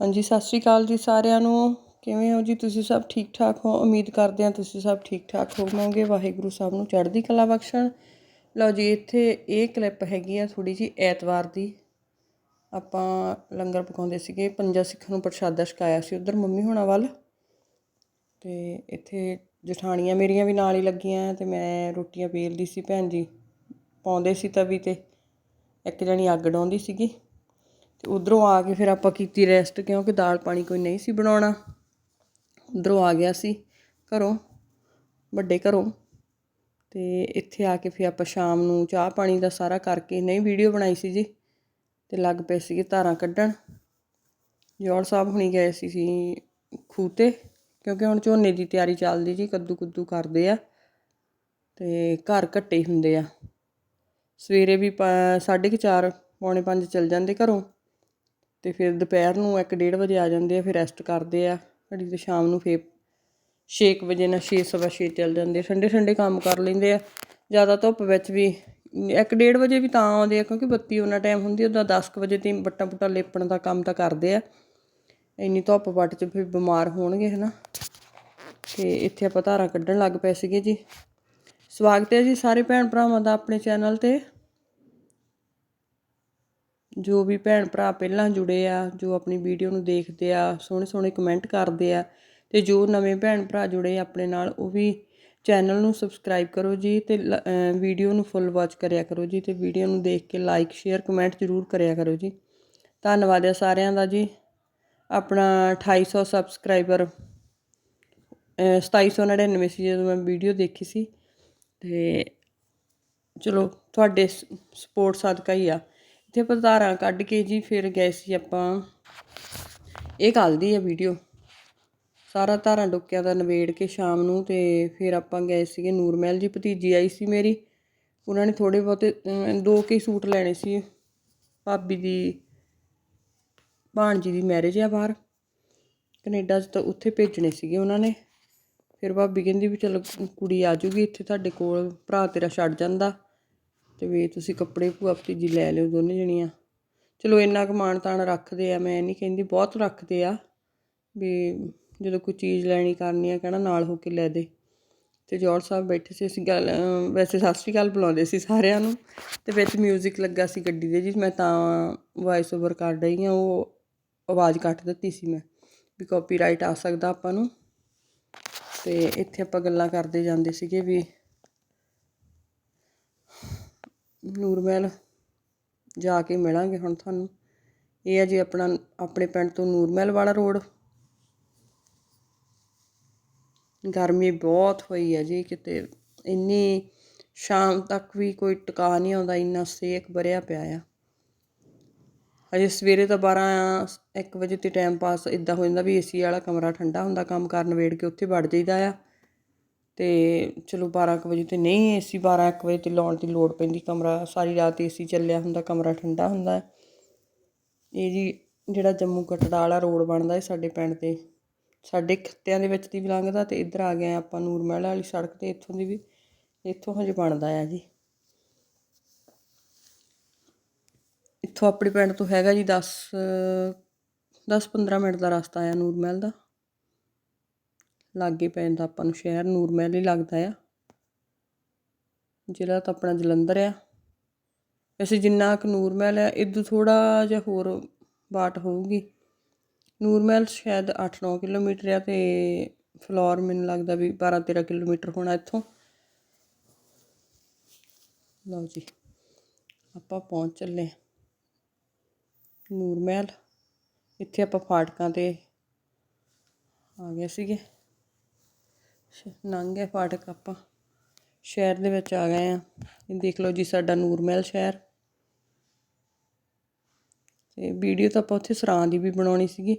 ਹਾਂਜੀ, ਸਤਿ ਸ਼੍ਰੀ ਅਕਾਲ ਜੀ ਸਾਰਿਆਂ ਨੂੰ। ਕਿਵੇਂ ਹੋ ਜੀ? ਤੁਸੀਂ ਸਭ ਠੀਕ ਠਾਕ ਹੋ? ਉਮੀਦ ਕਰਦੇ ਹਾਂ ਤੁਸੀਂ ਸਭ ਠੀਕ ਠਾਕ ਹੋਵੋਗੇ। ਵਾਹਿਗੁਰੂ ਸਾਹਿਬ ਨੂੰ ਚੜ੍ਹਦੀ ਕਲਾ ਬਖਸ਼ਣ। ਲਓ ਜੀ, ਇੱਥੇ ਇਹ ਕਲਿੱਪ ਹੈਗੀ ਆ ਥੋੜੀ ਜੀ ਐਤਵਾਰ ਦੀ। ਆਪਾਂ ਲੰਗਰ ਪਕਾਉਂਦੇ ਸੀਗੇ। ਪੰਜਾ ਸਿੱਖਾਂ ਨੂੰ ਪ੍ਰਸ਼ਾਦਾ ਛਕਾਇਆ ਸੀ ਉਧਰ ਮੰਮੀ ਹੋਣਾ ਵੱਲ। ਤੇ ਇੱਥੇ ਜਠਾਣੀਆਂ ਮੇਰੀਆਂ ਵੀ ਨਾਲ ਹੀ ਲੱਗੀਆਂ ਤੇ ਮੈਂ ਰੋਟੀਆਂ ਵੇਲਦੀ ਸੀ ਭੈਣ ਜੀ। ਪਾਉਂਦੇ ਸੀ ਤਵੀ ਤੇ। ਇੱਕ ਜਣੀ ਅੱਗ ਡਾਉਂਦੀ ਸੀਗੀ। ਤੇ ਉਧਰੋਂ ਆ ਕੇ ਫਿਰ ਆਪਾਂ ਕੀਤੀ ਰੈਸਟ ਕਿਉਂਕਿ ਦਾਲ ਪਾਣੀ ਕੋਈ ਨਹੀਂ ਸੀ ਬਣਾਉਣਾ। ਉਧਰੋਂ ਆ ਗਿਆ ਸੀ ਘਰੋਂ, ਵੱਡੇ ਘਰੋਂ। ਤੇ ਇੱਥੇ ਆ ਕੇ ਫਿਰ ਆਪਾਂ ਸ਼ਾਮ ਨੂੰ ਚਾਹ ਪਾਣੀ ਦਾ ਸਾਰਾ ਕਰਕੇ ਨਹੀਂ ਵੀਡੀਓ ਬਣਾਈ ਸੀ ਜੀ। ਤੇ ਲੱਗ ਪਏ ਸੀਗੇ ਧਾਰਾਂ ਕੱਢਣ। ਜੋੜ ਸਾਹਿਬ ਹੁਣੀ ਗਏ ਸੀ ਸੀ ਖੂਹ ਤੇ ਕਿਉਂਕਿ ਹੁਣ ਝੋਨੇ ਦੀ ਤਿਆਰੀ ਚੱਲਦੀ ਜੀ, ਕੱਦੂ ਕੁੱਦੂ ਕਰਦੇ ਆ। ਤੇ ਘਰ ਘੱਟੇ ਹੁੰਦੇ ਆ। ਸਵੇਰੇ ਵੀ 4:30 ਪੌਣੇ 5 ਚੱਲ ਜਾਂਦੇ ਘਰੋਂ। ਅਤੇ ਫਿਰ ਦੁਪਹਿਰ ਨੂੰ 1:30 ਵਜੇ ਆ ਜਾਂਦੇ ਆ, ਫਿਰ ਰੈਸਟ ਕਰਦੇ ਆ। ਘੜੀ ਤੇ ਸ਼ਾਮ ਨੂੰ ਫੇਰ 6 ਵਜੇ ਨਾਲ 6 ਸਵਾ 6 ਚੱਲ ਜਾਂਦੇ ਠੰਡੇ ਠੰਡੇ ਕੰਮ ਕਰ ਲੈਂਦੇ ਆ। ਜ਼ਿਆਦਾ ਧੁੱਪ ਵਿੱਚ ਵੀ 1:30 ਵਜੇ ਵੀ ਤਾਂ ਆਉਂਦੇ ਆ, ਕਿਉਂਕਿ ਬੱਤੀ ਉਹਨਾਂ ਟਾਈਮ ਹੁੰਦੀ ਉਹਦਾ 10 ਵਜੇ ਤੇ ਬੱਟਾ ਬੁੱਟਾ ਲੇਪਣ ਦਾ ਕੰਮ ਤਾਂ ਕਰਦੇ ਆ। ਇੰਨੀ ਧੁੱਪ ਵੱਟ 'ਚ ਫਿਰ ਬਿਮਾਰ ਹੋਣਗੇ, ਹਨਾ। ਤੇ ਇੱਥੇ ਆਪਾਂ ਧਾਰਾਂ ਕੱਢਣ ਲੱਗ ਪਏ ਸੀਗੇ ਜੀ। ਸਵਾਗਤ ਹੈ ਜੀ ਸਾਰੇ ਭੈਣ ਭਰਾਵਾਂ ਦਾ ਆਪਣੇ ਚੈਨਲ ਤੇ। ਜੋ ਵੀ ਭੈਣ ਭਰਾ ਪਹਿਲਾਂ ਜੁੜੇ ਆ, ਜੋ ਆਪਣੀ ਵੀਡੀਓ ਨੂੰ ਦੇਖਦੇ ਆ, ਸੋਹਣੇ ਸੋਹਣੇ ਕਮੈਂਟ ਕਰਦੇ ਆ, ਤੇ ਜੋ ਨਵੇਂ ਭੈਣ ਭਰਾ ਜੁੜੇ ਆਪਣੇ ਨਾਲ, ਉਹ ਵੀ ਚੈਨਲ ਨੂੰ ਸਬਸਕ੍ਰਾਈਬ ਕਰੋ ਜੀ ਤੇ ਵੀਡੀਓ ਨੂੰ ਫੁੱਲ ਵਾਚ ਕਰਿਆ ਕਰੋ ਜੀ ਤੇ ਵੀਡੀਓ ਨੂੰ ਦੇਖ ਕੇ ਲਾਈਕ ਸ਼ੇਅਰ ਕਮੈਂਟ ਜ਼ਰੂਰ ਕਰਿਆ ਕਰੋ ਜੀ। ਧੰਨਵਾਦ ਹੈ ਸਾਰਿਆਂ ਦਾ ਜੀ। ਆਪਣਾ 2800 ਸਬਸਕ੍ਰਾਈਬਰ 2799 ਸੀ ਜਦੋਂ ਮੈਂ ਵੀਡੀਓ ਦੇਖੀ ਸੀ। ਤੇ ਚਲੋ, ਤੁਹਾਡੇ ਸਪੋਰਟ ਸਦਕਾ ਹੀ ਆ। ਇੱਥੇ ਆਪਾਂ ਧਾਰਾਂ ਕੱਢ ਕੇ ਜੀ ਫਿਰ ਗਏ ਸੀ ਆਪਾਂ। ਇਹ ਕੱਲ ਦੀ ਆ ਵੀਡੀਓ ਸਾਰਾ ਧਾਰਾਂ ਡੁੱਕਿਆਂ ਦਾ ਨਵੇੜ ਕੇ ਸ਼ਾਮ ਨੂੰ ਤੇ ਫਿਰ ਆਪਾਂ ਗਏ ਸੀਗੇ ਨੂਰਮਹਿਲ ਜੀ, ਭਤੀਜੀ ਆਈ ਸੀ ਮੇਰੀ। ਉਹਨਾਂ ਨੇ ਥੋੜੇ ਬਹੁਤੇ ਦੋ ਕੇ ਸੂਟ ਲੈਣੇ ਸੀ। ਭਾਬੀ ਦੀ, ਭਾਣਜੀ ਦੀ ਮੈਰਿਜ ਆ ਬਾਹਰ। ਕੈਨੇਡਾ 'ਚ ਤਾਂ ਉੱਥੇ ਭੇਜਣੇ ਸੀਗੇ ਉਹਨਾਂ ਨੇ। ਫਿਰ ਭਾਬੀ ਕਹਿੰਦੀ ਵੀ ਚਲੋ ਕੁੜੀ ਆ ਜੂਗੀ, ਇੱਥੇ ਤੁਹਾਡੇ ਕੋਲ, ਭਰਾ ਤੇਰਾ ਛੱਡ ਜਾਂਦਾ। ਤੇ ਵੀ ਤੁਸੀਂ ਕੱਪੜੇ ਭੂਆ ਭਤੀਜੀ ਲੈ ਲਿਓ ਦੋਨੇ ਜਣੀਆਂ। ਚਲੋ ਇੰਨਾ ਕੁ ਮਾਣ ਤਾਣ ਰੱਖਦੇ ਆ, ਮੈਂ ਨਹੀਂ ਕਹਿੰਦੀ ਬਹੁਤ ਰੱਖਦੇ ਆ ਵੀ ਜਦੋਂ ਕੋਈ ਚੀਜ਼ ਲੈਣੀ ਕਰਨੀ ਆ ਕਹਿਣਾ ਨਾਲ ਹੋ ਕੇ ਲੈ ਦੇ। ਤੇ ਜੋੜ ਸਾਹਿਬ ਬੈਠੇ ਸੀ, ਅਸੀਂ ਗੱਲ ਵੈਸੇ ਸਤਿ ਸ਼੍ਰੀ ਅਕਾਲ ਬੁਲਾਉਂਦੇ ਸੀ ਸਾਰਿਆਂ ਨੂੰ। ਤੇ ਵਿੱਚ 뮤직 ਲੱਗਾ ਸੀ ਗੱਡੀ ਦੇ ਜੀ ਮੈਂ ਤਾਂ ਵਾਇਸ ਓਵਰ ਕਰ ਰਹੀ ਆ ਉਹ ਆਵਾਜ਼ ਕੱਟ ਦਿੱਤੀ ਸੀ ਮੈਂ ਵੀ ਕਾਪੀਰਾਈਟ ਆ ਸਕਦਾ ਆਪਾਂ ਨੂੰ। ਤੇ ਇੱਥੇ ਆਪਾਂ ਗੱਲਾਂ ਕਰਦੇ ਜਾਂਦੇ ਸੀਗੇ ਵੀ ਨੂਰਮਹਿਲ ਜਾ ਕੇ ਮਿਲਾਂਗੇ ਹੁਣ ਤੁਹਾਨੂੰ। ਇਹ ਆ ਜੀ ਆਪਣਾ, ਆਪਣੇ ਪਿੰਡ ਤੋਂ ਨੂਰਮਹਿਲ ਵਾਲਾ ਰੋਡ। ਗਰਮੀ ਬਹੁਤ ਹੋਈ ਹੈ ਜੀ ਕਿਤੇ। ਇੰਨੀ ਸ਼ਾਮ ਤੱਕ ਵੀ ਕੋਈ ਟਿਕਾ ਨਹੀਂ ਆਉਂਦਾ, ਇੰਨਾ ਸੇਕ ਭਰਿਆ ਪਿਆ ਆ। ਅਜੇ ਸਵੇਰੇ ਤਾਂ 12 1 ਵਜੇ ਤੇ ਟਾਈਮ ਪਾਸ ਇਦਾਂ ਹੋ ਜਾਂਦਾ ਵੀ ਏਸੀ ਵਾਲਾ ਕਮਰਾ ਠੰਡਾ ਹੁੰਦਾ, ਕੰਮ ਕਰਨ ਵੇੜ ਕੇ ਉੱਥੇ ਵੜ ਜਾਈਦਾ ਆ। ਤੇ ਚਲੋ 12 ਵਜੇ ਤੇ ਨਹੀਂ ਏਸੀ 12 1 ਵਜੇ ਤੇ ਲਾਉਣ ਦੀ ਲੋੜ ਪੈਂਦੀ, ਕਮਰਾ ਸਾਰੀ ਰਾਤ ਏਸੀ ਚੱਲਿਆ ਹੁੰਦਾ, ਕਮਰਾ ਠੰਡਾ ਹੁੰਦਾ। ਇਹ ਜੀ ਜਿਹੜਾ ਜੰਮੂ ਕਟੜਾ ਵਾਲਾ ਰੋਡ ਬਣਦਾ ਹੈ ਸਾਡੇ ਪਿੰਡ ਤੇ, ਸਾਡੇ ਖੱਤਿਆਂ ਦੇ ਵਿੱਚ ਦੀ ਵੀ ਲੰਘਦਾ ਤੇ ਇੱਧਰ ਆ ਗਏ ਆਪਾਂ ਨੂਰਮਹਿਲ ਵਾਲੀ ਸੜਕ ਤੇ, ਇੱਥੋਂ ਦੀ ਵੀ, ਇੱਥੋਂ ਹਜੇ ਬਣਦਾ ਆ ਜੀ। ਇੱਥੋਂ ਆਪਣੇ ਪਿੰਡ ਤੋਂ ਹੈਗਾ ਜੀ 10 10-15 ਮਿੰਟ ਦਾ ਰਸਤਾ ਆ ਨੂਰਮਹਿਲ ਦਾ। ਲਾਗੇ ਪੈਂਦਾ ਆਪਾਂ ਨੂੰ ਸ਼ਹਿਰ ਨੂਰਮਹਿਲ ਹੀ ਲੱਗਦਾ ਆ। ਜ਼ਿਲ੍ਹਾ ਤਾਂ ਆਪਣਾ ਜਲੰਧਰ ਆ। ਵੈਸੇ ਜਿੰਨਾ ਕੁ ਨੂਰਮਹਿਲ ਆ ਇਦੋਂ ਥੋੜਾ ਜਿਹਾ ਹੋਰ ਬਾਟ ਹੋਊਗੀ। ਨੂਰਮਹਿਲ ਸ਼ਾਇਦ 8-9 ਕਿਲੋਮੀਟਰ ਆ ਤੇ ਫਲੋਰ ਮੈਨੂੰ ਲੱਗਦਾ ਵੀ 12-13 ਕਿਲੋਮੀਟਰ ਹੋਣਾ ਇੱਥੋਂ। ਲਓ ਜੀ, ਆਪਾਂ ਪਹੁੰਚ ਚੱਲੇ ਨੂਰਮਹਿਲ ਇੱਥੇ ਆਪਾਂ ਫਾਟਕਾਂ ਤੇ ਆ ਗਏ ਸੀਗੇ। ਨੰਗੇ ਫਾਟਕ ਆਪਾਂ ਸ਼ਹਿਰ ਦੇ ਵਿੱਚ ਆ ਗਏ ਆ ਇਹ ਦੇਖ ਲਓ ਜੀ ਸਾਡਾ ਨੂਰਮਹਿਲ ਸ਼ਹਿਰ। ਤੇ ਵੀਡੀਓ ਤਾਂ ਆਪਾਂ ਉੱਥੇ ਸਰਾਂ ਦੀ ਵੀ ਬਣਾਉਣੀ ਸੀਗੀ।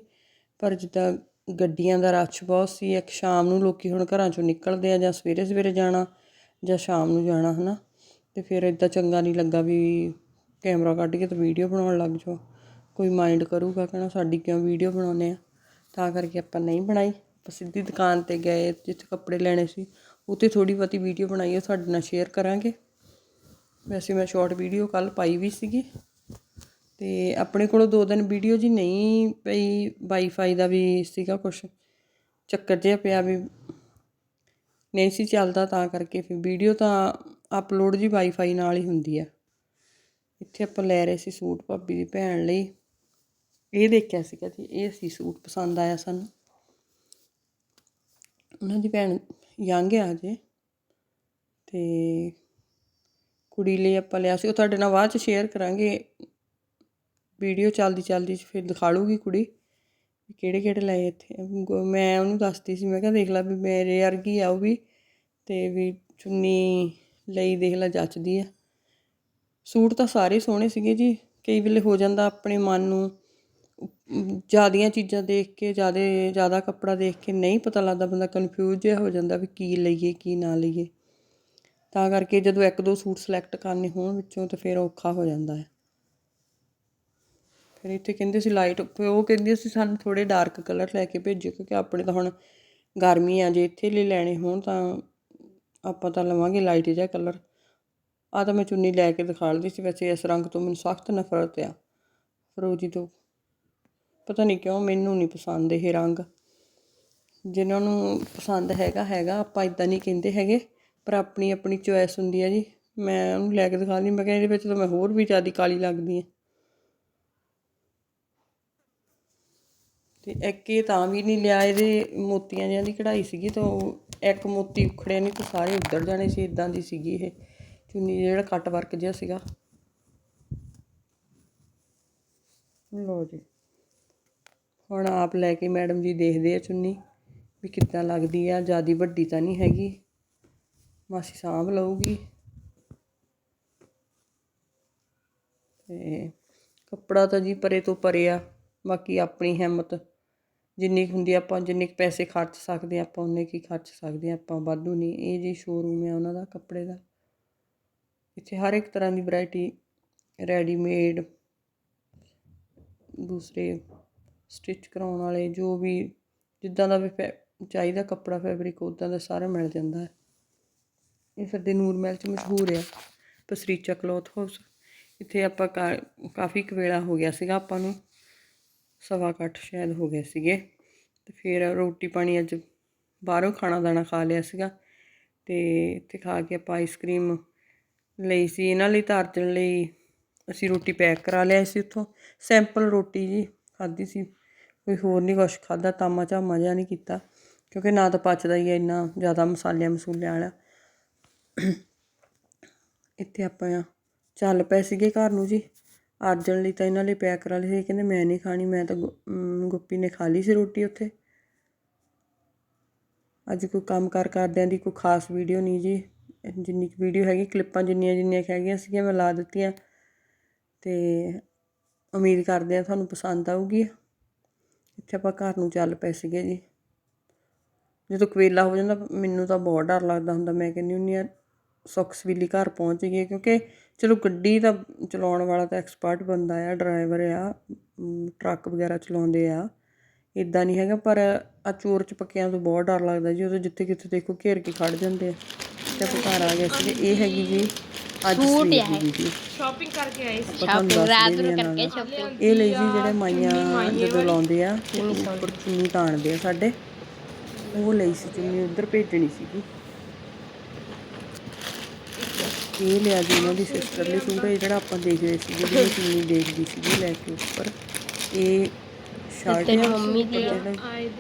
ਪਰ ਜਿੱਦਾਂ ਗੱਡੀਆਂ ਦਾ ਰਸ਼ ਬਹੁਤ ਸੀ, ਇੱਕ ਸ਼ਾਮ ਨੂੰ ਲੋਕੀ ਹੁਣ ਘਰਾਂ ਚੋਂ ਨਿਕਲਦੇ ਆ ਜਾਂ ਸਵੇਰੇ ਸਵੇਰੇ ਜਾਣਾ ਜਾਂ ਸ਼ਾਮ ਨੂੰ ਜਾਣਾ, ਹਨਾ? ਤੇ ਫਿਰ ਇਦਾਂ ਚੰਗਾ ਨਹੀਂ ਲੱਗਾ ਵੀ ਕੈਮਰਾ ਕੱਢ ਕੇ ਤੇ ਵੀਡੀਓ ਬਣਾਉਣ ਲੱਗ ਜਾਓ। ਕੋਈ ਮਾਈਂਡ ਕਰੂਗਾ ਕਹਿੰਦਾ ਸਾਡੀ ਕਿਉਂ ਵੀਡੀਓ ਬਣਾਉਨੇ ਆ? ਤਾਂ ਕਰਕੇ ਆਪਾਂ ਨਹੀਂ ਬਣਾਈ। ਸਿੱਧੀ ਦੁਕਾਨ ਤੇ ਗਏ, ਜਿੱਥੇ ਕੱਪੜੇ ਲੈਣੇ ਸੀ, ਉੱਥੇ ਥੋੜੀ ਬਹੁਤੀ ਵੀਡੀਓ ਬਣਾਈ ਉਹ ਤੁਹਾਡੇ ਨਾਲ ਸ਼ੇਅਰ ਕਰਾਂਗੇ। ਵੈਸੇ ਮੈਂ ਸ਼ਾਰਟ ਵੀਡੀਓ ਕੱਲ ਪਾਈ ਵੀ ਸੀਗੀ। ਤੇ ਆਪਣੇ ਕੋਲ ਦੋ ਦਿਨ ਵੀਡੀਓ ਜੀ ਨਹੀਂ ਪਈ ਵਾਈਫਾਈ ਦਾ ਵੀ ਸੀਗਾ ਕੁਛ। ਚੱਕਰ ਜਿਹਾ ਪਿਆ ਵੀ ਨਹੀਂ ਸੀ ਚੱਲਦਾ, ਤਾਂ ਕਰਕੇ ਫਿਰ ਵੀਡੀਓ ਤਾਂ ਅਪਲੋਡ ਜੀ ਵਾਈਫਾਈ ਨਾਲ ਹੀ ਹੁੰਦੀ ਆ। ਇੱਥੇ ਆਪਾਂ ਲੈ ਰਹੇ ਸੀ ਸੂਟ ਭਾਬੀ ਦੀ ਭੈਣ ਲਈ। ਇਹ ਦੇਖਿਆ ਸੀਗਾ ਜੀ, ਇਹ ਸੀ ਸੂਟ ਪਸੰਦ ਆਇਆ ਸਾਨੂੰ। ਉਹਨਾਂ ਦੀ ਭੈਣ ਯੰਗ ਆ ਜੇ ਅਤੇ ਕੁੜੀ ਲਈ ਆਪਾਂ ਲਿਆ ਸੀ, ਉਹ ਤੁਹਾਡੇ ਨਾਲ ਬਾਅਦ ਚ ਸ਼ੇਅਰ ਕਰਾਂਗੇ। ਵੀਡੀਓ ਚੱਲਦੀ ਚੱਲਦੀ ਫਿਰ ਦਿਖਾ ਲੂਗੀ ਕੁੜੀ ਵੀ ਕਿਹੜੇ ਕਿਹੜੇ ਲਏ ਇੱਥੇ। ਮੈਂ ਉਹਨੂੰ ਦੱਸਦੀ ਸੀ, ਮੈਂ ਕਿਹਾ ਦੇਖ ਲੈ ਵੀ ਮੇਰੇ ਵਰਗੀ ਆ ਉਹ ਵੀ ਤੇ ਵੀ ਚੁੰਨੀ ਲਈ ਦੇਖ ਲੈ ਜੱਚਦੀ ਆ। ਸੂਟ ਤਾਂ ਸਾਰੇ ਸੋਹਣੇ ਸੀਗੇ ਜੀ, ਕਈ ਵੇਲੇ ਹੋ ਜਾਂਦਾ ਆਪਣੇ ਮਨ ਨੂੰ ਜਿਆਦੀਆਂ ਚੀਜ਼ਾਂ ਦੇਖ ਕੇ, ਜ਼ਿਆਦਾ, ਜ਼ਿਆਦਾ ਕੱਪੜਾ ਦੇਖ ਕੇ ਨਹੀਂ ਪਤਾ ਲੱਗਦਾ, ਬੰਦਾ ਕਨਫਿਊਜ਼ ਜਿਹਾ ਹੋ ਜਾਂਦਾ ਵੀ ਕੀ ਲਈਏ, ਕੀ ਨਾ ਲਈਏ। ਤਾਂ ਕਰਕੇ ਜਦੋਂ ਇੱਕ ਦੋ ਸੂਟ ਸਿਲੈਕਟ ਕਰਨੇ ਹੋਣ ਵਿੱਚੋਂ ਤਾਂ ਫਿਰ ਔਖਾ ਹੋ ਜਾਂਦਾ ਹੈ। ਫਿਰ ਇੱਥੇ ਕਹਿੰਦੇ ਸੀ ਲਾਈਟ ਉਹ ਕਹਿੰਦੀ ਸੀ ਸਾਨੂੰ ਥੋੜੇ ਡਾਰਕ ਕਲਰ ਲੈ ਕੇ ਭੇਜਿਓ, ਕਿਉਂਕਿ ਆਪਣੇ ਤਾਂ ਹੁਣ ਗਰਮੀ ਆ, ਜੇ ਇੱਥੇ ਲਈ ਲੈਣੇ ਹੋਣ ਤਾਂ ਆਪਾਂ ਤਾਂ ਲਵਾਂਗੇ ਲਾਈਟ ਜਿਹਾ ਕਲਰ ਆ ਤਾਂ ਮੈਂ ਚੁੰਨੀ ਲੈ ਕੇ ਦਿਖਾ ਲਦੀ ਸੀ, ਵੈਸੇ ਇਸ ਰੰਗ ਤੋਂ ਮੈਨੂੰ ਸਖਤ ਨਫ਼ਰਤ ਆ। ਫਰੋਜੀ ਤੋਂ ਪਤਾ ਨਹੀਂ ਕਿਉਂ ਮੈਨੂੰ ਨਹੀਂ ਪਸੰਦ ਇਹ ਰੰਗ। ਜਿਨ੍ਹਾਂ ਨੂੰ ਪਸੰਦ ਹੈਗਾ ਹੈਗਾ। ਆਪਾਂ ਇਦਾਂ ਨਹੀਂ ਕਹਿੰਦੇ ਹੈਗੇ, ਪਰ ਆਪਣੀ ਆਪਣੀ ਚੋਇਸ ਹੁੰਦੀ ਹੈ ਜੀ। ਮੈਂ ਉਹਨੂੰ ਲੈ ਕੇ ਦਿਖਾ ਲਈ ਮੈਂ ਕਿਹਾ ਇਹਦੇ ਵਿੱਚ ਤਾਂ ਮੈਂ ਹੋਰ ਵੀ ਜ਼ਿਆਦਾ ਕਾਲੀ ਲੱਗਦੀ ਹਾਂ। ਤੇ ਇੱਕ ਇਹ ਤਾਂ ਵੀ ਨਹੀਂ ਲਿਆ, ਇਹਦੇ ਮੋਤੀਆਂ ਜਿਹਾਂ ਦੀ ਕਢਾਈ ਸੀਗੀ ਤਾਂ ਉਹ ਇੱਕ ਮੋਤੀ ਉਖੜਿਆ ਨਹੀਂ ਤਾਂ ਸਾਰੇ ਉੱਧਰ ਜਾਣੇ ਸੀ। ਇਦਾਂ ਦੀ ਸੀਗੀ ਇਹ। ਚੁੰਨੀ ਜਿਹੜਾ ਕੱਟ ਵਰਕ ਜਿਹਾ ਸੀਗਾ। ਲੋ ਜੀ। ਹੁਣ ਆਪ ਲੈ ਕੇ ਮੈਡਮ ਜੀ ਦੇਖਦੇ ਆ ਚੁੰਨੀ ਵੀ ਕਿੱਦਾਂ ਲੱਗਦੀ ਆ, ਜਿਆਦੀ ਵੱਡੀ ਤਾਂ ਨਹੀਂ ਹੈਗੀ। ਮਾਸੀ ਸਾਂਭ ਲਊਗੀ। ਤੇ ਕੱਪੜਾ ਤਾਂ ਜੀ ਪਰੇ ਤੋਂ ਪਰੇ ਆ, ਬਾਕੀ ਆਪਣੀ ਹਿੰਮਤ। ਜਿੰਨੀ ਕੁ ਹੁੰਦੀ ਆਪਾਂ, ਜਿੰਨੇ ਕੁ ਪੈਸੇ ਖਰਚ ਸਕਦੇ ਆ ਆਪਾਂ, ਉਨੇ ਕੀ ਖਰਚ ਸਕਦੇ ਆ ਆਪਾਂ। ਵਾਧੂ ਨਹੀਂ, ਇਹ ਜੀ ਸ਼ੋਰੂਮ ਹੈ ਉਹਨਾਂ ਦਾ ਕੱਪੜੇ ਦਾ। ਇੱਥੇ ਹਰ ਇੱਕ ਤਰ੍ਹਾਂ ਦੀ ਵੈਰਾਈਟੀ ਰੈਡੀਮੇਡ ਦੂਸਰੇ ਸਟਿਚ ਕਰਵਾਉਣ ਵਾਲੇ, ਜੋ ਵੀ ਜਿੱਦਾਂ ਦਾ ਵੀ ਫੈ- ਚਾਹੀਦਾ ਕੱਪੜਾ ਫੈਬਰਿਕ ਉਦਾਂ ਦਾ ਸਾਰਾ ਮਿਲ ਜਾਂਦਾ ਹੈ। ਇਹ ਸਾਡੇ ਨੂਰ ਮਹਿਲ ਚ ਮਸ਼ਹੂਰ ਆ, ਪਸਰੀਚਾ ਕਲੋਥ ਹਾਊਸ। ਇੱਥੇ ਆਪਾਂ ਕਾ- ਕਾਫੀ ਕੁ ਵੇਲਾ ਹੋ ਗਿਆ ਸੀਗਾ ਆਪਾਂ ਨੂੰ, ਸਵਾ ਕੁ ਸ਼ਾਇਦ ਹੋ ਗਏ ਸੀਗੇ। ਤੇ ਫਿਰ ਰੋਟੀ ਪਾਣੀ ਅੱਜ ਬਾਹਰੋਂ ਖਾਣਾ ਦਾਣਾ ਖਾ ਲਿਆ ਸੀਗਾ। ਤੇ ਇੱਥੇ ਖਾ ਕੇ ਆਪਾਂ ਆਈਸਕ੍ਰੀਮ ਲਈ ਸੀ। ਇਹਨਾਂ ਲਈ ਤਾਂ ਅਰਜਨ ਲਈ ਅਸੀਂ ਰੋਟੀ ਪੈਕ ਕਰਾ ਲਿਆ ਸੀ ਉੱਥੋਂ। ਸੈਂਪਲ ਰੋਟੀ ਜੀ, ਖਾਧੀ ਸੀ। ਕੋਈ ਹੋਰ ਨਹੀਂ ਕੁਛ ਖਾਧਾ, ਤਾਮਾ ਝਾਮਾ ਜਿਹਾ ਨਹੀਂ ਕੀਤਾ, ਕਿਉਂਕਿ ਨਾ ਤਾਂ ਪਚਦਾ ਹੀ ਹੈ ਇੰਨਾ ਜ਼ਿਆਦਾ ਮਸਾਲਿਆਂ ਮਸੂਲਿਆਂ ਵਾਲਾ। ਇੱਥੇ ਆਪਾਂ ਚੱਲ ਪਏ ਸੀਗੇ ਘਰ ਨੂੰ ਜੀ। ਅਰਜਨ ਲਈ ਤਾਂ ਇਹਨਾਂ ਲਈ ਪੈਕ ਕਰਾ ਲਈ ਸੀ, ਕਹਿੰਦੇ ਮੈਂ ਨਹੀਂ ਖਾਣੀ, ਮੈਂ ਤਾਂ ਗੁ- ਗੁੱਪੀ ਨੇ ਖਾ ਲਈ ਸੀ ਰੋਟੀ ਉੱਥੇ। ਅੱਜ ਕੋਈ ਕੰਮ ਕਾਰ ਕਰਦਿਆਂ ਦੀ ਕੋਈ ਖਾਸ ਵੀਡੀਓ ਨਹੀਂ ਜੀ। ਜਿੰਨੀ ਕੁ ਵੀਡੀਓ ਹੈਗੀ, ਕਲਿੱਪਾਂ ਜਿੰਨੀਆਂ ਜਿੰਨੀਆਂ ਹੈਗੀਆਂ ਸੀਗੀਆਂ, ਮੈਂ ਲਾ ਦਿੱਤੀਆਂ। ਤੇ ਉਮੀਦ ਕਰਦੇ ਆ ਤੁਹਾਨੂੰ ਪਸੰਦ ਆਊਗੀ। ਇੱਥੇ ਆਪਾਂ ਘਰ ਨੂੰ ਚੱਲ ਪਏ ਸੀਗੇ ਜੀ। ਜਦੋਂ ਕਵੇਲਾ ਹੋ ਜਾਂਦਾ, ਮੈਨੂੰ ਤਾਂ ਬਹੁਤ ਡਰ ਲੱਗਦਾ ਹੁੰਦਾ। ਮੈਂ ਕਹਿੰਦੀ ਹੁੰਦੀ ਆ ਸੁਖਸਵੀਲੀ ਘਰ ਪਹੁੰਚ ਗਏ ਕਿਉਂਕਿ ਚਲੋ ਗੱਡੀ ਤਾਂ ਚਲਾਉਣ ਵਾਲਾ ਤਾਂ ਐਕਸਪਰਟ ਬੰਦਾ ਆ ਡਰਾਈਵਰ ਆ ਟਰੱਕ ਵਗੈਰਾ ਚਲਾਉਂਦੇ ਆ। ਇਦਾਂ ਨਹੀਂ ਹੈਗਾ, ਪਰ ਆ ਚੋਰ ਚਪੱਕਿਆਂ ਤੋਂ ਬਹੁਤ ਡਰ ਲੱਗਦਾ ਜੀ। ਉਦੋਂ ਜਿੱਥੇ ਕਿੱਥੇ ਦੇਖੋ ਘੇਰ ਕੇ ਖੜ ਜਾਂਦੇ ਆ। ਤੇ ਆਪਾਂ ਘਰ ਆ ਗਏ ਸੀਗੇ। ਇਹ ਹੈਗੀ ਜੀ ਅੱਜ ਸਵੇਰ ਦੀ ਵੀਡੀਓ ਸ਼ਾਪਿੰਗ ਕਰਕੇ ਆਏ ਸੀ। ਸ਼ਾਪਿੰਗ ਰਾਤ ਨੂੰ ਕਰਕੇ ਸ਼ਾਪਿੰਗ ਇਹ ਲਈ ਜੀ ਜਿਹੜੇ ਮਾਈਆਂ ਜਦੋਂ ਲਾਉਂਦੇ ਆ ਤੇ ਉੱਪਰ ਚੁੰਨੀ ਤਾਣਦੇ ਆ ਸਾਡੇ। ਉਹ ਲਈ ਸੀ ਚੁੰਨੀ ਉਧਰ ਭੇਜਣੀ ਸੀਗੀ। ਇਹ ਲਿਆ ਜੀ ਉਹਨਾਂ ਦੀ ਸਿਸਟਰ ਲਈ। ਸੂਟ ਹੈ ਜਿਹੜਾ ਆਪਾਂ ਦੇਖ ਰਹੇ ਸੀ ਜਿਹੜੀ ਚੁੰਨੀ ਦੇਖਦੀ ਸੀਗੀ ਲੈ ਕੇ ਉੱਪਰ ਇਹ ਸ਼ਰਟ ਹੈ ਮੰਮੀ ਦੀ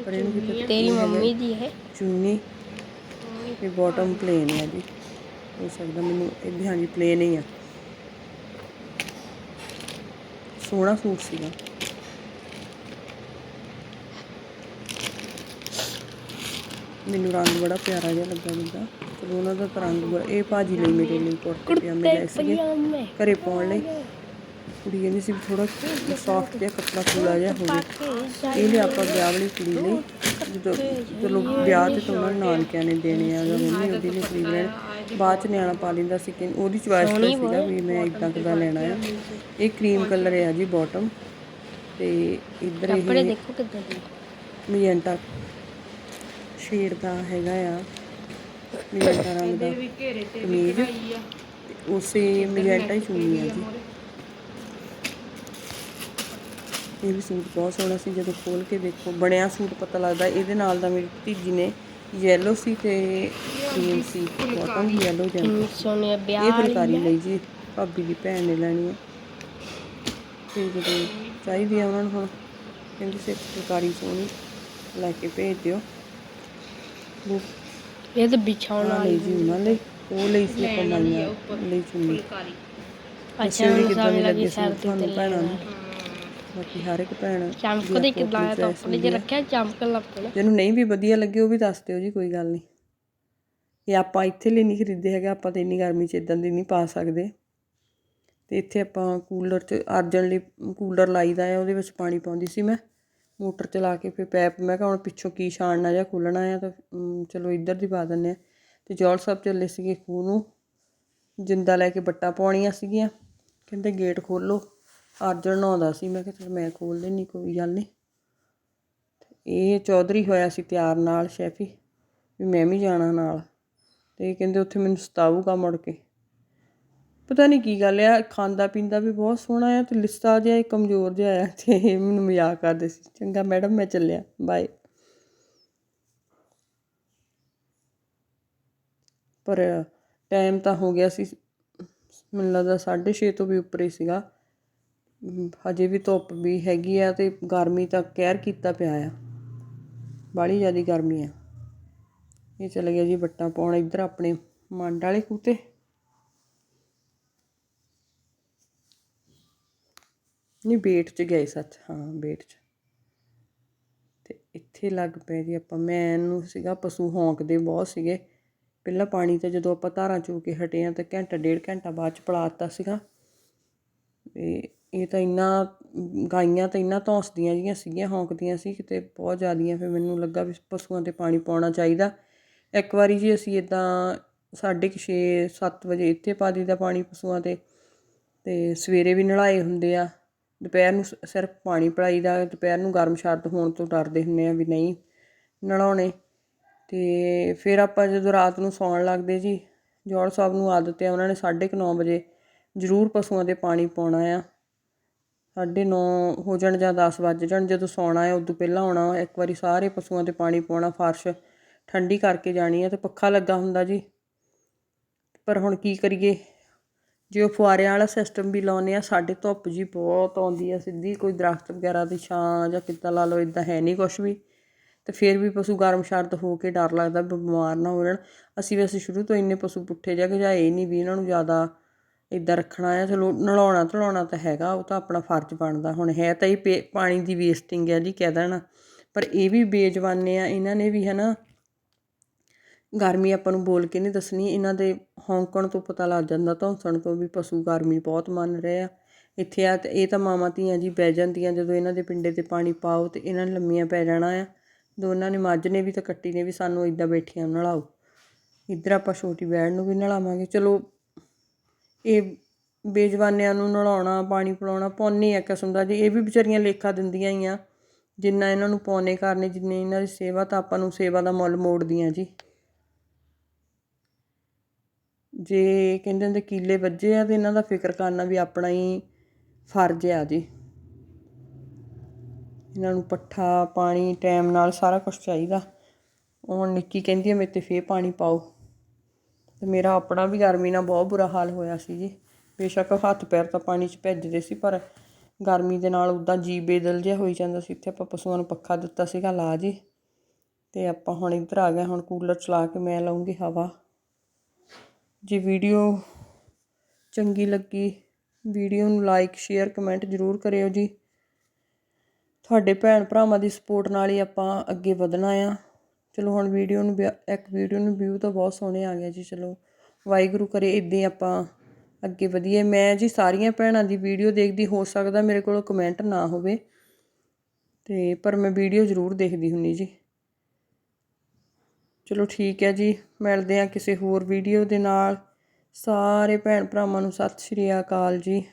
ਪਰ ਇਹਨੂੰ ਕਿਤੇ ਤੇਰੀ ਮੰਮੀ ਦੀ ਹੈ ਚੁੰਨੀ। ਤੇ ਬਾਟਮ ਪਲੇਨ ਹੈ ਜੀ। ਹੋ ਸਕਦਾ ਮੈਨੂੰ ਇਹ ਹਾਂਜੀ ਪਲੇਨ ਹੀ ਆ। ਸੋਹਣਾ ਸੂਟ ਸੀਗਾ। ਮੈਨੂੰ ਰੰਗ ਬੜਾ ਪਿਆਰਾ ਜਿਹਾ ਲੱਗਾ ਜਿੱਦਾਂ ਚਲੋ ਉਹਨਾਂ ਦਾ ਤਾਂ ਰੰਗ ਬੜਾ ਇਹ ਭਾਜੀ ਲਈ ਮੇਰੇ ਲਈ ਕੁੜਤੇ ਪਜਾਮੇ ਲਏ ਸੀਗੇ। ਘਰੇ ਪਾਉਣ ਲਈ। ਕੁੜੀ ਕਹਿੰਦੀ ਸੀ ਥੋੜਾ ਸੌਫਟ ਜਿਹਾ ਕੱਪੜਾ ਕੂਲਾ ਜਿਹਾ ਹੋਵੇ। ਇਹ ਲਿਆ ਆਪਾਂ ਵਿਆਹ ਵਾਲੀ ਕੁੜੀ ਲਈ। ਜਦੋਂ ਚਲੋ ਵਿਆਹ ਤੇ ਤਾਂ ਉਹਨਾਂ ਨਾਨਕਿਆਂ ਨੇ ਦੇਣੇ ਆ ਜਾਂ ਮੰਮੀ ਉਹਦੀ ਨੇ ਖਰੀਦ ਲੈਣੇ। ਬਾਅਦ ਚ ਨਿਆਣਾ ਪਾ ਲੈਂਦਾ ਸੀ ਕਿ ਉਹਦੀ ਚੁਆਇਸ ਤੇ ਸੀਗਾ ਵੀ ਮੈਂ ਇਦਾਂ ਕਿਦਾ ਲੈਣਾ ਆ। ਇਹ ਕਰੀਮ ਕਲਰ ਹੈ ਜੀ ਬਾਟਮ ਤੇ ਇੱਧਰ ਕੱਪੜੇ ਇਹ ਦੇਖੋ ਕਿੱਦਾਂ ਦੇ ਮਜੈਂਟਾ। ਸ਼ੇਡ ਦਾ ਹੈਗਾ ਆ। ਮਜੈਂਟਾ ਰੰਗ ਦਾ ਵੀ ਘੇਰੇ ਤੇ ਕਮੀਜ਼। ਆਈ ਆ। ਉਸੇ ਮਜੈਂਟਾ ਹੀ ਚੁੰਨੀ ਆ ਜੀ। ਇਹ ਵੀ ਸੂਟ ਬਹੁਤ ਸੋਹਣਾ ਸੀ ਜਦੋਂ ਖੋਲ ਕੇ ਦੇਖੋ। ਬਣਿਆ ਸੂਟ ਪਤਾ ਲੱਗਦਾ ਇਹਦੇ ਨਾਲ ਦਾ ਮੇਰੀ ਭਤੀਜੀ ਨੇ ਯੈਲੋ ਸੀ ਤੇ ਕਰੀਮ ਸੀ। ਬਾਟਮ ਯੈਲੋ ਜਾਂ ਕਿੰਨੀ ਸੋਹਣੀ ਵਿਆਹ ਇਹ ਫੁਲਕਾਰੀ ਲਈ ਜੀ। ਭਾਬੀ ਦੀ ਭੈਣ ਨੇ ਲੈਣੀ ਹੈ ਤੇ ਜਦੋਂ ਚਾਹੀਦੀ ਆ ਉਹਨਾਂ ਨੂੰ ਹੁਣ ਕਹਿੰਦੀ ਸੀ ਫੁਲਕਾਰੀ ਸੋਹਣੀ ਲੈ ਕੇ ਭੇਜ ਦਿਓ। ਇਹ ਤਾਂ ਵਿਛਾਉਣ ਲਈ ਜੀ ਉਹਨਾਂ ਲਈ। ਉਹ ਲਈ ਸੀ ਆਪਾਂ ਮਾਈਆਂ ਲਈ ਚੁੰਨੀ ਅੱਛਾ ਹੁਣ ਕਿੱਦਾਂ ਸਮਝ ਦੀ ਲੱਗੀ ਸਰ ਤੁਹਾਨੂੰ ਭੈਣਾਂ ਨੂੰ? ਬਾਕੀ ਹਰ ਇੱਕ ਭੈਣ ਚਮਕਦੇ ਕਿਦਾਂ ਆ ਤਾਂ ਜੇ ਰੱਖਿਆ ਚਮਕਣ ਲੱਗ ਪੈਣਾ ਜਿਹਨੂੰ ਨਹੀਂ ਵੀ ਵਧੀਆ ਲੱਗੇ ਉਹ ਵੀ ਦੱਸ ਦਿਓ ਜੀ ਕੋਈ ਗੱਲ ਨਹੀਂ। ਇਹ ਆਪਾਂ ਇੱਥੇ ਲਈ ਨਹੀਂ ਖਰੀਦੇ ਹੈਗੇ ਆਪਾਂ ਤਾਂ ਇੰਨੀ ਗਰਮੀ 'ਚ ਇਦਾਂ ਦੀ ਨਹੀਂ ਪਾ ਸਕਦੇ। ਤੇ ਇੱਥੇ ਆਪਾਂ ਕੂਲਰ 'ਚ ਅਰਜਨ ਲਈ ਕੂਲਰ ਲਾਈਦਾ ਆ ਉਹਦੇ ਵਿੱਚ ਪਾਣੀ ਪਾਉਂਦੀ ਸੀ ਮੈਂ। ਮੋਟਰ ਚਲਾ ਕੇ ਫਿਰ ਪੈਪ ਮੈਂ ਕਿਹਾ ਹੁਣ ਪਿੱਛੋਂ ਕੀ ਛਾਣਨਾ ਜਾਂ ਖੋਲਣਾ ਆ ਤਾਂ ਚਲੋ ਇੱਧਰ ਦੀ ਪਾ ਦਿੰਦੇ ਆ। ਤੇ ਜੌਲ ਸਾਹਿਬ ਚੱਲੇ ਸੀਗੇ ਖੂਹ ਨੂੰ। ਜਿੰਦਾ ਲੈ ਕੇ ਬੱਟਾ ਪਾਉਣੀਆਂ ਸੀਗੀਆਂ। ਕਹਿੰਦੇ ਗੇਟ ਖੋਲੋ। ਅਰਜਨ ਨਹਾਉਂਦਾ ਸੀ, ਮੈਂ ਕਿਹਾ ਚਲ ਮੈਂ ਖੋਲ ਲੈਣੀ ਕੋਈ ਗੱਲ ਨਹੀਂ। ਇਹ ਚੌਧਰੀ ਹੋਇਆ ਸੀ ਤਿਆਰ ਨਾਲ, ਸ਼ੈਫੀ, ਵੀ ਮੈਂ ਵੀ ਜਾਣਾ ਨਾਲ। ਤੇ ਇਹ ਕਹਿੰਦੇ ਉੱਥੇ ਮੈਨੂੰ ਸਤਾਊਗਾ ਮੁੜ ਕੇ। ਪਤਾ ਨਹੀਂ ਕੀ ਗੱਲ ਆ, ਖਾਂਦਾ ਪੀਂਦਾ ਵੀ ਬਹੁਤ ਸੋਹਣਾ ਆ ਤੇ ਲਿਸਤਾ ਜਿਹਾ ਇਹ ਕਮਜ਼ੋਰ ਜਿਹਾ ਆ ਤੇ ਇਹ ਮੈਨੂੰ ਮਜ਼ਾਕ ਕਰਦੇ ਸੀ। ਚੰਗਾ ਮੈਡਮ, ਮੈਂ ਚੱਲਿਆ, ਬਾਏ। ਪਰ ਟਾਈਮ ਤਾਂ ਹੋ ਗਿਆ ਸੀ, ਮੈਨੂੰ ਲੱਗਦਾ 6:30 ਤੋਂ ਵੀ ਉੱਪਰ ਹੀ ਸੀਗਾ। ਹਜੇ ਵੀ ਧੁੱਪ ਵੀ ਹੈਗੀ ਆ ਅਤੇ ਗਰਮੀ ਤਾਂ ਕਹਿਰ ਕੀਤਾ ਪਿਆ ਆ। ਬਾਹਲੀ ਜ਼ਿਆਦਾ ਗਰਮੀ ਆ। ਇਹ ਚਲੇ ਗਿਆ ਜੀ ਵੱਟਾਂ ਪਾਉਣ ਇੱਧਰ ਆਪਣੇ ਮੰਡ ਵਾਲੇ ਕੂਤੇ। ਨਹੀਂ, ਬੇਟ ਚ ਗਏ ਸੱਚ, ਹਾਂ, ਬੇਟ ਚ। ਤੇ ਇੱਥੇ ਲੱਗ ਪਏ ਜੀ ਆਪਾਂ ਮੈਨੂੰ ਸੀਗਾ ਪਸ਼ੂ ਹੌਂਕਦੇ ਬਹੁਤ ਸੀਗੇ। ਪਹਿਲਾਂ ਪਾਣੀ ਤੇ ਜਦੋਂ ਆਪਾਂ ਧਾਰਾਂ ਚੋ ਕੇ ਹਟੇ ਆ ਤਾਂ ਘੰਟਾ, ਡੇਢ ਘੰਟਾ ਬਾਅਦ ਚ ਪਲਾਤਾ ਸੀਗਾ। ਤੇ ਇਹ ਤਾਂ ਇੰਨਾ, ਗਾਈਆਂ ਤਾਂ ਇੰਨਾ ਧੌਂਸਦੀਆਂ ਜਿਹੀਆਂ ਸੀਗੀਆਂ, ਹੌਂਕਦੀਆਂ ਸੀ ਕਿਤੇ ਬਹੁਤ ਜ਼ਿਆਦੀਆਂ, ਫਿਰ ਮੈਨੂੰ ਲੱਗਾ ਵੀ ਪਸ਼ੂਆਂ ਤੇ ਪਾਣੀ ਪਾਉਣਾ ਚਾਹੀਦਾ। ਇੱਕ ਵਾਰੀ ਜੀ ਅਸੀਂ ਇਦਾਂ ਸਾਢੇ ਕੁ ਛੇ 7 ਵਜੇ ਇੱਥੇ ਪਾ ਦਿੱਤਾ ਪਾਣੀ ਪਸ਼ੂਆਂ ਤੇ ਅਤੇ ਸਵੇਰੇ ਵੀ ਨਲਾਏ ਹੁੰਦੇ ਆ। ਦੁਪਹਿਰ ਨੂੰ ਸ- ਸਿਰਫ ਪਾਣੀ ਪਿਲਾਈਦਾ, ਦੁਪਹਿਰ ਨੂੰ ਗਰਮ ਸ਼ਰਦ ਹੋਣ ਤੋਂ ਡਰਦੇ ਹੁੰਦੇ ਆ ਵੀ ਨਹੀਂ ਨਲਾਉਣੇ। ਤੇ ਫਿਰ ਆਪਾਂ ਜਦੋਂ ਰਾਤ ਨੂੰ ਸੌਣ ਲੱਗਦੇ ਜੀ ਜੋੜ ਸਾਹਿਬ ਨੂੰ ਆਦਤ ਹੈ ਉਹਨਾਂ ਨੇ 9:30 ਵਜੇ ਜ਼ਰੂਰ ਪਸ਼ੂਆਂ ਦੇ ਪਾਣੀ ਪਾਉਣਾ ਆ। ਸਾਢੇ ਨੌ ਹੋ ਜਾਣ ਜਾਂ ਦਸ ਵੱਜ ਜਾਣ, ਜਦੋਂ ਸੌਣਾ ਹੈ, ਉਦੋਂ ਪਹਿਲਾਂ ਆਉਣਾ, ਇੱਕ ਵਾਰੀ ਸਾਰੇ ਪਸ਼ੂਆਂ ਤੇ ਪਾਣੀ ਪਾਉਣਾ, ਫਰਸ਼ ਠੰਡੀ ਕਰਕੇ ਜਾਣੀ ਹੈ ਤੇ ਪੱਖਾ ਲੱਗਾ ਹੁੰਦਾ ਜੀ। ਪਰ ਹੁਣ ਕੀ ਕਰੀਏ? ਜੇ ਉਹ ਫੁਆਰਿਆਂ ਵਾਲਾ ਸਿਸਟਮ ਵੀ ਲਾਉਨੇ ਆ, ਸਾਡੇ ਧੁੱਪ ਜੀ ਬਹੁਤ ਆਉਂਦੀ ਆ ਸਿੱਧੀ ਕੋਈ ਦਰਖਤ ਵਗੈਰਾ ਦੀ ਛਾਂ ਜਾਂ ਕਿੱਦਾਂ ਲਾ ਲਓ ਇਦਾਂ ਹੈ ਨਹੀਂ ਕੁਛ ਵੀ। ਤੇ ਫਿਰ ਵੀ ਪਸ਼ੂ ਗਰਮ ਸ਼ਰਤ ਹੋ ਕੇ ਡਰ ਲੱਗਦਾ ਬਿਮਾਰ ਨਾ ਹੋ ਜਾਣ। ਅਸੀਂ ਵੈਸੇ ਸ਼ੁਰੂ ਤੋਂ ਇੰਨੇ ਪਸ਼ੂ ਪੁੱਠੇ ਜਾ ਗਜਾਏ ਨਹੀਂ ਵੀ, ਇਹਨਾਂ ਨੂੰ ਜ਼ਿਆਦਾ ਇੱਦਾਂ ਰੱਖਣਾ ਆ, ਚਲੋ ਨਲਾਉਣਾ ਧਲਾਉਣਾ ਤਾਂ ਹੈਗਾ, ਉਹ ਤਾਂ ਆਪਣਾ ਫਰਜ਼ ਬਣਦਾ। ਹੁਣ ਹੈ ਤਾਂ ਇਹ ਪੇ- ਪਾਣੀ ਦੀ ਵੇਸਟਿੰਗ ਹੈ ਜੀ, ਕਹਿ ਦੇਣਾ। ਪਰ ਇਹ ਵੀ ਬੇਜਵਾਨੇ ਆ, ਇਹਨਾਂ ਨੇ ਵੀ ਹਨਾ, ਗਰਮੀ ਆਪਾਂ ਨੂੰ ਬੋਲ ਕੇ ਨਹੀਂ ਦੱਸਣੀ, ਇਹਨਾਂ ਦੇ ਹੌਂਕਣ ਤੋਂ ਪਤਾ ਲੱਗ ਜਾਂਦਾ, ਧੌਂਸਣ ਤੋਂ ਵੀ ਪਸ਼ੂ ਗਰਮੀ ਬਹੁਤ ਮੰਨ ਰਹੇ ਆ। ਇੱਥੇ ਆ ਤੇ ਇਹ ਤਾਂ ਮਾਵਾਂ ਧੀਆਂ ਜੀ ਬਹਿ ਜਾਂਦੀਆਂ, ਜਦੋਂ ਇਹਨਾਂ ਦੇ ਪਿੰਡੇ ਤੇ ਪਾਣੀ ਪਾਓ ਤੇ ਇਹਨਾਂ ਨੇ ਲੰਮੀਆਂ ਪੈ ਜਾਣਾ ਆ। ਦੋਨਾਂ ਨੇ, ਮੱਝ ਨੇ ਵੀ ਤਾਂ ਕੱਟੀ ਨੇ ਵੀ ਸਾਨੂੰ ਇਦਾਂ ਬੈਠੀਆਂ ਨਲਾਓ। ਇੱਧਰ ਆਪਾਂ ਛੋਟੀ ਬੈੜ ਨੂੰ ਵੀ ਨਲਾਵਾਂਗੇ। ਚਲੋ ਇਹ ਬੇਜਵਾਨਿਆਂ ਨੂੰ ਨਲਾਉਣਾ ਪਾਣੀ ਪਿਲਾਉਣਾ, ਪੌਨੇ ਆ ਕਿਸਮ ਦਾ। ਜੀ ਇਹ ਵੀ ਵਿਚਾਰੀਆਂ ਲੇਖਾ ਦਿੰਦੀਆਂ ਹੀ ਆ, ਜਿੰਨਾ ਇਹਨਾਂ ਨੂੰ ਪੌਨੇ ਕਰਨੇ, ਜਿੰਨੀ ਇਹਨਾਂ ਦੀ ਸੇਵਾ, ਤਾਂ ਆਪਾਂ ਨੂੰ ਸੇਵਾ ਦਾ ਮੁੱਲ ਮੋੜਦੀਆਂ ਜੀ। ਜੇ ਕਹਿੰਦੇ ਹੁੰਦੇ ਕੀਲੇ ਵੱਜੇ ਆ, ਤੇ ਇਹਨਾਂ ਦਾ ਫਿਕਰ ਕਰਨਾ ਵੀ ਆਪਣਾ ਹੀ ਫਰਜ਼ ਆ ਜੀ। ਇਹਨਾਂ ਨੂੰ ਪੱਠਾ, ਪਾਣੀ ਟਾਈਮ ਨਾਲ ਸਾਰਾ ਕੁਝ ਚਾਹੀਦਾ। ਹੁਣ ਨਿੱਕੀ ਕਹਿੰਦੀ ਹੈ ਮੇਰੇ ਤੇ ਫੇਰ ਪਾਣੀ ਪਾਓ। ਅਤੇ ਮੇਰਾ ਆਪਣਾ ਵੀ ਗਰਮੀ ਨਾਲ ਬਹੁਤ ਬੁਰਾ ਹਾਲ ਹੋਇਆ ਸੀ ਜੀ। ਬੇਸ਼ੱਕ ਹੱਥ ਪੈਰ ਤਾਂ ਪਾਣੀ 'ਚ ਭਿੱਜਦੇ ਸੀ, ਪਰ ਗਰਮੀ ਦੇ ਨਾਲ ਉੱਦਾਂ ਜੀ ਬੇਦਲ ਜਿਹਾ ਹੋਈ ਜਾਂਦਾ ਸੀ। ਇੱਥੇ ਆਪਾਂ ਪਸ਼ੂਆਂ ਨੂੰ ਪੱਖਾ ਦਿੱਤਾ ਸੀਗਾ, ਲਾ ਜੀ। ਅਤੇ ਆਪਾਂ ਹੁਣ ਇੱਧਰ ਆ ਗਏ, ਹੁਣ ਕੂਲਰ ਚਲਾ ਕੇ ਮੈਂ ਲਾਉਂਗੀ ਹਵਾ। ਜੇ ਵੀਡੀਓ ਚੰਗੀ ਲੱਗੀ, ਵੀਡੀਓ ਨੂੰ ਲਾਈਕ, ਸ਼ੇਅਰ, ਕਮੈਂਟ ਜ਼ਰੂਰ ਕਰਿਓ ਜੀ। ਤੁਹਾਡੇ ਭੈਣ ਭਰਾਵਾਂ ਦੀ ਸਪੋਰਟ ਨਾਲ ਹੀ ਆਪਾਂ ਅੱਗੇ ਵਧਣਾ ਆ। ਚਲੋ ਹੁਣ ਵੀਡੀਓ ਨੂੰ ਵਿਆ- ਇੱਕ ਵੀਡੀਓ ਨੂੰ ਵਿਊ ਤਾਂ ਬਹੁਤ ਸੋਹਣੇ ਆ ਗਏ ਜੀ, ਚਲੋ। ਵਾਹਿਗੁਰੂ ਕਰੇ ਇਦਾਂ ਹੀ ਆਪਾਂ ਅੱਗੇ ਵਧੀਏ। ਮੈਂ ਜੀ ਸਾਰੀਆਂ ਭੈਣਾਂ ਦੀ ਵੀਡੀਓ ਦੇਖਦੀ, ਹੋ ਸਕਦਾ ਮੇਰੇ ਕੋਲ ਕਮੈਂਟ ਨਾ ਹੋਵੇ। ਤੇ ਪਰ ਮੈਂ ਵੀਡੀਓ ਜ਼ਰੂਰ ਦੇਖਦੀ ਹੁੰਨੀ ਜੀ। ਚਲੋ ਠੀਕ ਹੈ ਜੀ, ਮਿਲਦੇ ਆ ਕਿਸੇ ਹੋਰ ਵੀਡੀਓ ਦੇ ਨਾਲ। ਸਾਰੇ ਭੈਣ ਭਰਾਵਾਂ ਨੂੰ ਸਤਿ ਸ਼੍ਰੀ ਅਕਾਲ ਜੀ।